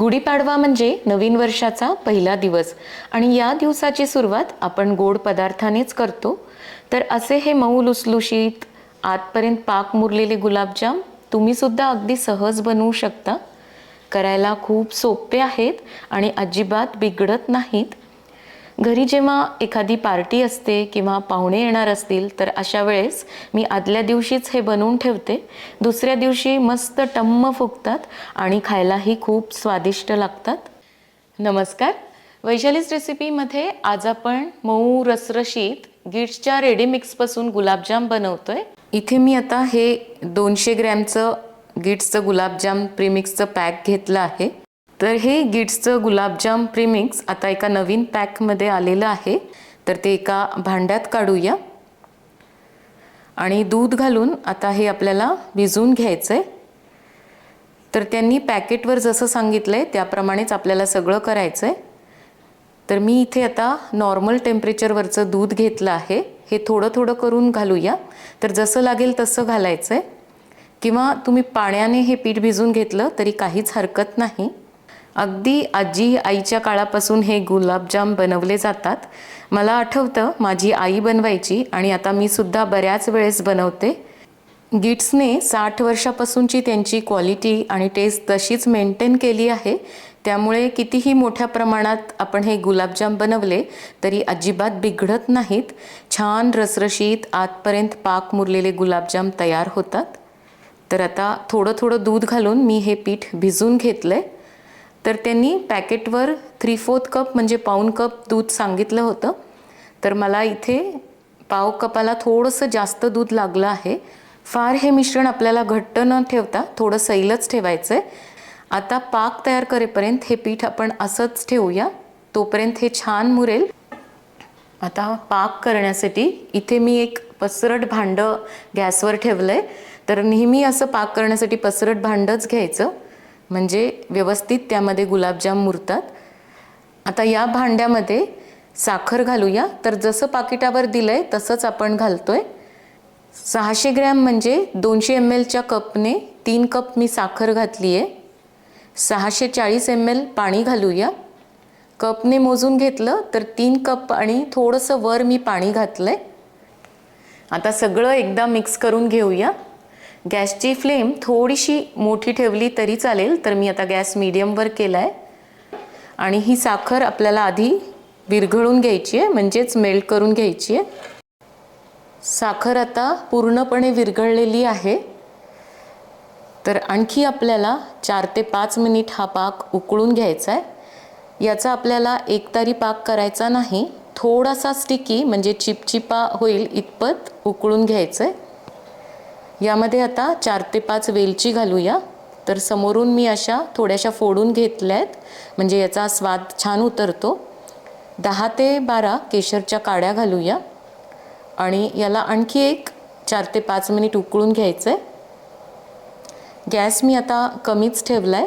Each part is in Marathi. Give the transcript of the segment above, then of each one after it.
गुढीपाडवा म्हणजे नवीन वर्षाचा पहिला दिवस. आणि या दिवसाची सुरुवात आपण गोड पदार्थानेच करतो. तर असे हे मऊ लुसलुशीत आतपर्यंत पाक मुरलेले गुलाबजाम तुम्हीसुद्धा अगदी सहज बनवू शकता. करायला खूप सोपे आहेत आणि अजिबात बिघडत नाहीत. घरी जेव्हा एखादी पार्टी असते किंवा पाहुणे येणार असतील तर अशा वेळेस मी आदल्या दिवशीच हे बनवून ठेवते. दुसऱ्या दिवशी मस्त टम्म फुगतात आणि खायलाही खूप स्वादिष्ट लागतात. नमस्कार. वैशालीस रेसिपीमध्ये आज आपण मऊ रसरशीत गिट्सच्या रेडीमिक्सपासून गुलाबजाम गुलाबजाम बनवतोय. इथे मी आता हे दोनशे ग्रॅमचं गिट्सचं गुलाबजाम प्रीमिक्सचं पॅक घेतलं आहे. तर हे गिट्सचं गुलाबजाम प्रीमिक्स आता एका नवीन पॅकमध्ये आलेलं आहे. तर ते एका भांड्यात काढूया. आणि दूध घालून आता हे आपल्याला भिजवून घ्यायचं आहे तर त्यांनी पॅकेटवर जसं सांगितलं आहे त्याप्रमाणेच आपल्याला सगळं करायचं आहे तर मी इथे आता नॉर्मल टेम्परेचरवरचं दूध घेतलं आहे. हे थोडं थोडं करून घालूया. तर जसं लागेल तसं घालायचं आहे किंवा तुम्ही पाण्याने हे पीठ भिजून घेतलं तरी काहीच हरकत नाही. अगदी आजी आईच्या काळापासून हे गुलाबजाम बनवले जातात. मला आठवतं माझी आई बनवायची आणि आता मी सुद्धा बऱ्याच वेळेस बनवते. गिट्सने साठ वर्षापासूनची त्यांची क्वालिटी आणि टेस्ट तशीच मेंटेन केली आहे. त्यामुळे कितीही मोठ्या प्रमाणात आपण हे गुलाबजाम बनवले तरी अजिबात बिघडत नाहीत. छान रसरशीत आतपर्यंत पाक मुरलेले गुलाबजाम तयार होतात. तर आता थोडं थोडं दूध घालून मी हे पीठ भिजून घेतलं आहे तर त्यांनी पॅकेटवर थ्री फोर्थ कप म्हणजे पाऊन कप दूध सांगितलं होतं. तर मला इथे पाव कपाला थोडंसं जास्त दूध लागलं आहे. फार हे मिश्रण आपल्याला घट्ट न ठेवता थोडं सैलच ठेवायचं आहे आता पाक तयार करेपर्यंत हे पीठ आपण असंच ठेवूया. तोपर्यंत हे छान मुरेल. आता पाक करण्यासाठी इथे मी एक पसरट भांडं गॅसवर ठेवलं आहे तर नेहमी असं पाक करण्यासाठी पसरट भांडंच घ्यायचं. म्हणजे व्यवस्थित त्यामध्ये गुलाबजाम मुरतात. आता या भांड्यामध्ये साखर घालूया. तर जसं पाकिटावर दिलं आहे तसंच आपण घालतो आहे सहाशे ग्रॅम म्हणजे दोनशे एम एलच्या कपने तीन कप मी साखर घातली आहे सहाशे चाळीस एम एल पाणी घालूया. कपने मोजून घेतलं तर तीन कप आणि थोडंसं वर मी पाणी घातलं आहे आता सगळं एकदा मिक्स करून घेऊया. गॅसची फ्लेम थोडीशी मोठी ठेवली तरी चालेल तर मी आता गॅस मिडियमवर केला आहे आणि ही साखर आपल्याला आधी विरघळून घ्यायची आहे म्हणजेच मेल्ट करून घ्यायची आहे. साखर आता पूर्णपणे विरघळलेली आहे. तर आणखी आपल्याला चार ते पाच मिनिट हा पाक उकळून घ्यायचा आहे. याचा आपल्याला एकतारी पाक करायचा नाही. थोडासा स्टिकी म्हणजे चिपचिपा होईल इतपत उकळून घ्यायचं आहे यामध्ये आता चार ते पाच वेलची घालूया. तर समोरून मी अशा थोड्याशा फोडून घेतल्या आहेत म्हणजे याचा स्वाद छान उतरतो. दहा ते बारा केशरच्या काड्या घालूया. आणि याला आणखी एक चार ते पाच मिनिट उकळून घ्यायचं आहे गॅस मी आता कमीच ठेवला आहे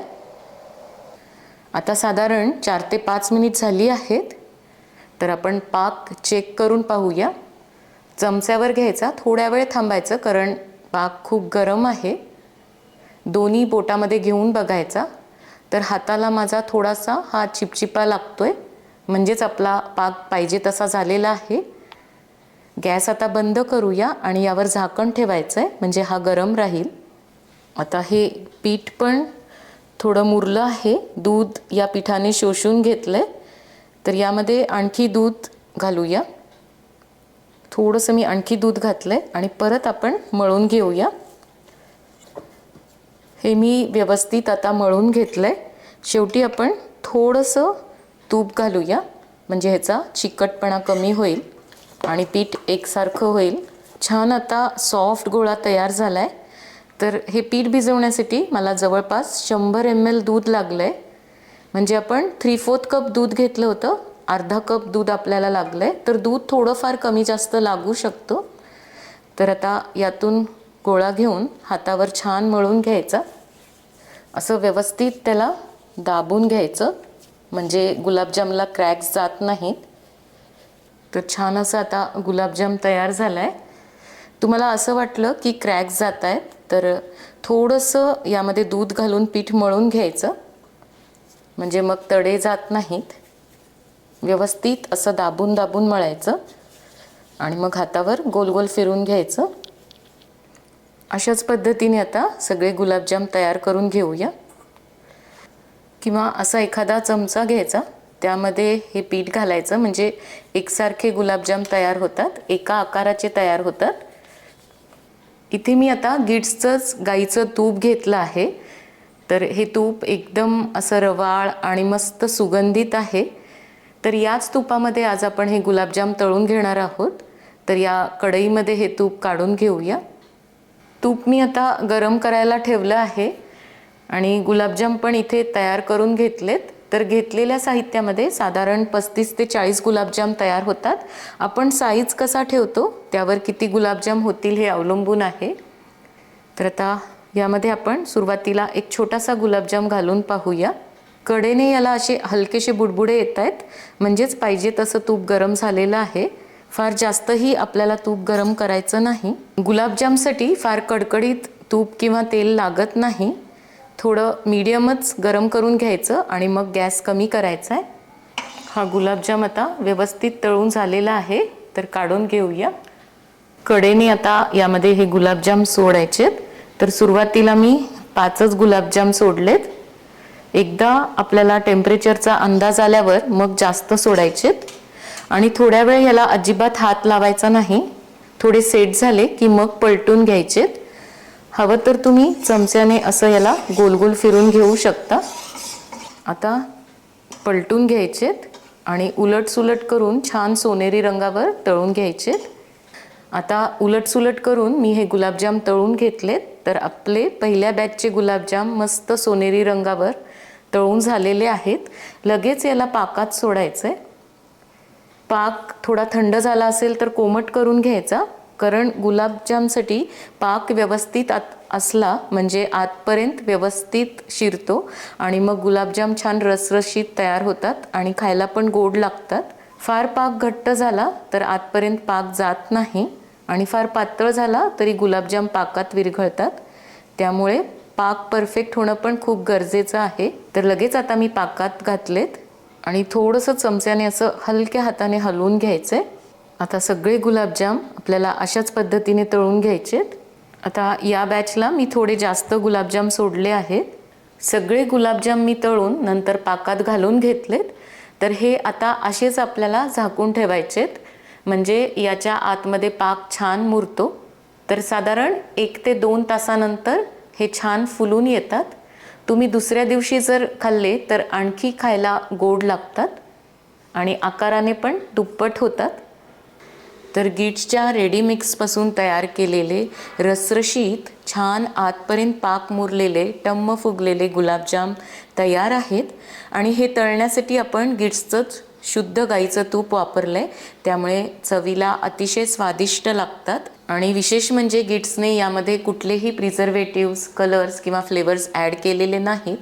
आता साधारण चार ते पाच मिनिट झाली आहेत. तर आपण पाक चेक करून पाहूया. चमच्यावर घ्यायचा थोड्या वेळ थांबायचं कारण पाक खूप गरम आहे. दोन्ही बोटामध्ये घेऊन बघायचा. तर हाताला माझा थोडासा हा चिपचिपा लागतो आहे म्हणजेच आपला पाक पाहिजे तसा झालेला आहे. गॅस आता बंद करूया आणि यावर झाकण ठेवायचं आहे म्हणजे हा गरम राहील. आता हे पीठ पण थोडं मुरलं आहे. दूध या पिठाने शोषून घेतलं आहे तर यामध्ये आणखी दूध घालूया. थोडंसं मी आणखी दूध घातलं आहे आणि परत आपण मळून घेऊया. हे मी व्यवस्थित आता मळून घेतलं आहे शेवटी आपण थोडंसं तूप घालूया. म्हणजे ह्याचा चिकटपणा कमी होईल आणि पीठ एकसारखं होईल. छान आता सॉफ्ट गोळा तयार झाला आहे तर हे पीठ भिजवण्यासाठी मला जवळपास शंभर एम एल दूध लागलं आहे म्हणजे आपण थ्री फोर्थ कप दूध घेतलं होतं. अर्धा कप दूध आपल्याला लागलं आहे तर दूध थोडंफार कमी जास्त लागू शकतो. तर आता यातून गोळा घेऊन हातावर छान मळून घ्यायचा. असं व्यवस्थित त्याला दाबून घ्यायचं म्हणजे गुलाबजामला क्रॅक्स जात नाहीत. तर छान असं आता गुलाबजाम तयार झाला आहे तुम्हाला असं वाटलं की क्रॅक्स जात आहेत तर थोडंसं यामध्ये दूध घालून पीठ मळून घ्यायचं. म्हणजे मग तडे जात नाहीत. व्यवस्थित असं दाबून दाबून मळायचं. आणि मग हातावर गोल गोल फिरून घ्यायचं. अशाच पद्धतीने आता सगळे गुलाबजाम तयार करून घेऊया. किंवा असा एखादा चमचा घ्यायचा. त्यामध्ये हे पीठ घालायचं. म्हणजे एकसारखे गुलाबजाम तयार होतात. एका आकाराचे तयार होतात. इथे मी आता गिट्सचंच गाईचं तूप घेतलं आहे. तर हे तूप एकदम असं रवाळ आणि मस्त सुगंधित आहे. तर याच तुपामध्ये आज आपण हे गुलाबजाम तळून घेणार आहोत. तर या कढईमध्ये हे तूप काढून घेऊया. तूप मी आता गरम करायला ठेवलं आहे आणि गुलाबजाम पण इथे तयार करून घेतलेत. तर घेतलेल्या साहित्यामध्ये साधारण पस्तीस ते चाळीस गुलाबजाम तयार होतात. आपण साईज कसा ठेवतो त्यावर किती गुलाबजाम होतील हे अवलंबून आहे. तर आता यामध्ये आपण सुरुवातीला एक छोटासा गुलाबजाम घालून पाहूया. कडेने याला असे हलकेसे बुडबुडे येत आहेत म्हणजेच पाहिजे तसं तूप गरम झालेलं आहे. फार जास्तही आपल्याला तूप गरम करायचं नाही. गुलाबजामसाठी फार कडकडीत तूप किंवा तेल लागत नाही. थोडं मीडियमच गरम करून घ्यायचं आणि मग गॅस कमी करायचा आहे हा गुलाबजाम आता व्यवस्थित तळून झालेला आहे. तर काढून घेऊया. कडेने आता यामध्ये हे गुलाबजाम सोडायचेत. तर सुरुवातीला मी पाचच गुलाबजाम सोडलेत. एकदा आपल्याला टेम्परेचरचा अंदाज आल्यावर मग जास्त सोडायचेत आणि थोड्या वेळ याला अजिबात हात लावायचा नाही. थोडे सेट झाले की मग पलटून घ्यायचेत हवं तर तुम्ही चमच्याने असं याला गोल गोल फिरून घेऊ शकता. आता पलटून घ्यायचेत आणि उलटसुलट करून छान सोनेरी रंगावर तळून घ्यायचेत आता उलटसुलट करून मी हे गुलाबजाम तळून घेतलेत. तर आपले पहिल्या बॅचचे गुलाबजाम मस्त सोनेरी रंगावर तळून झालेले आहेत. लगेच याला पाकात सोडायचं आहे पाक थोडा थंड झाला असेल तर कोमट करून घ्यायचा. कारण गुलाबजामसाठी पाक व्यवस्थित आत असला म्हणजे आतपर्यंत व्यवस्थित शिरतो आणि मग गुलाबजाम छान रसरशीत तयार होतात आणि खायला पण गोड लागतात. फार पाक घट्ट झाला तर आतपर्यंत पाक जात नाही आणि फार पातळ झाला तरी गुलाबजाम पाकात विरघळतात. त्यामुळे पाक परफेक्ट होणं पण खूप गरजेचं आहे. तर लगेच आता मी पाकात घातलेत आणि थोडंसं चमच्याने असं हलक्या हाताने हलवून घ्यायचं. आहे आता सगळे गुलाबजाम आपल्याला अशाच पद्धतीने तळून घ्यायचेत. आता या बॅचला मी थोडे जास्त गुलाबजाम सोडले आहेत. सगळे गुलाबजाम मी तळून नंतर पाकात घालून घेतलेत. तर हे आता असेच आपल्याला झाकून ठेवायचेत. म्हणजे याच्या आतमध्ये पाक छान मुरतो. तर साधारण एक ते दोन तासानंतर हे छान फुलून येतात. तुम्ही दुसऱ्या दिवशी जर खाल्ले तर आणखी खायला गोड लागतात आणि आकाराने पण दुप्पट होतात. तर गिट्सच्या रेडीमिक्सपासून तयार केलेले रसरशीत छान आतपर्यंत पाक मुरलेले टम्म फुगलेले गुलाबजाम तयार आहेत. आणि हे तळण्यासाठी आपण गिट्सचंच शुद्ध गाईचं तूप वापरलं आहे त्यामुळे चवीला अतिशय स्वादिष्ट लागतात. आणि विशेष म्हणजे गिट्सने यामध्ये कुठलेही प्रिझर्वेटिव्स कलर्स किंवा फ्लेवर्स ॲड केलेले नाहीत.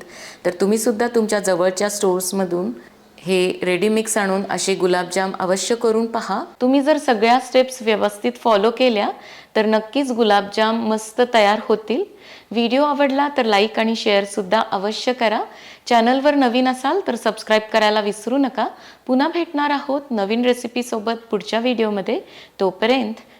तर तुम्हीसुद्धा तुमच्या जवळच्या स्टोर्समधून हे रेडीमिक्स आणून असे गुलाबजाम अवश्य करून पहा. तुम्ही जर सगळ्या स्टेप्स व्यवस्थित फॉलो केल्या तर नक्कीच गुलाबजाम मस्त तयार होतील. व्हिडिओ आवडला तर लाईक आणि शेअरसुद्धा अवश्य करा. चॅनलवर नवीन असाल तर सबस्क्राईब करायला विसरू नका. पुन्हा भेटणार आहोत नवीन रेसिपीसोबत पुढच्या व्हिडिओमध्ये तोपर्यंत